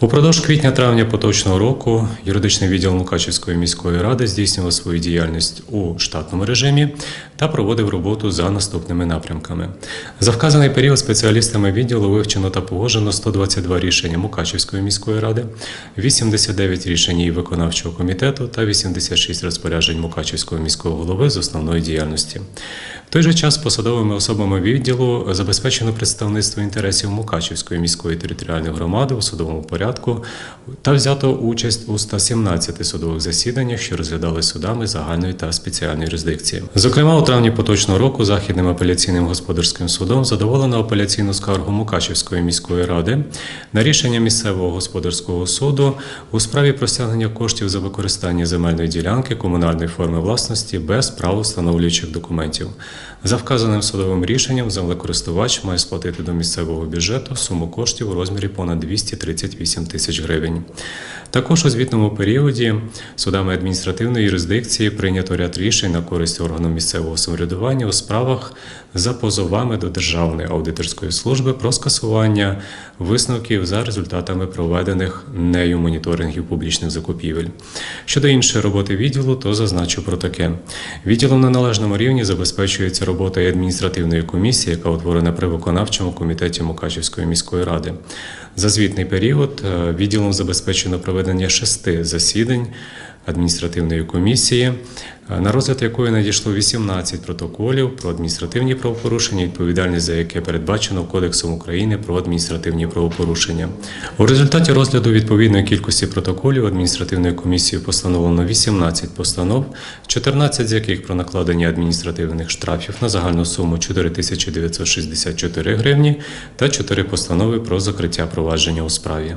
Упродовж квітня-травня поточного року юридичний відділ Мукачівської міської ради здійснював свою діяльність у штатному режимі та проводив роботу за наступними напрямками. За вказаний період спеціалістами відділу вивчено та погоджено 122 рішення Мукачівської міської ради, 89 рішень її виконавчого комітету та 86 розпоряджень Мукачівського міського голови з основної діяльності. Той же час посадовими особами відділу забезпечено представництво інтересів Мукачівської міської територіальної громади у судовому порядку та взято участь у 117 судових засіданнях, що розглядали судами загальної та спеціальної юрисдикції. Зокрема, у травні поточного року Західним апеляційним господарським судом задоволено апеляційну скаргу Мукачівської міської ради на рішення місцевого господарського суду у справі про стягнення коштів за використання земельної ділянки комунальної форми власності без правовстановлюючих документів. За вказаним судовим рішенням землекористувач має сплатити до місцевого бюджету суму коштів у розмірі понад 238 тисяч гривень. Також у звітному періоді судами адміністративної юрисдикції прийнято ряд рішень на користь органу місцевого самоврядування у справах за позовами до Державної аудиторської служби про скасування висновків за результатами проведених нею моніторингів публічних закупівель. Щодо іншої роботи відділу, то зазначу про таке: відділом на належному рівні забезпечується робота адміністративної комісії, яка утворена при виконавчому комітеті Мукачівської міської ради. За звітний період е, відділом забезпечено проведення шести засідань адміністративної комісії, е, на розгляд якої надійшло 18 протоколів про адміністративні правопорушення, відповідальність за яке передбачено Кодексом України про адміністративні правопорушення. У результаті розгляду відповідної кількості протоколів адміністративною комісією постановлено 18 постанов, 14 з яких про накладення адміністративних штрафів на загальну суму 4964 гривні та 4 постанови про закриття провадження у справі.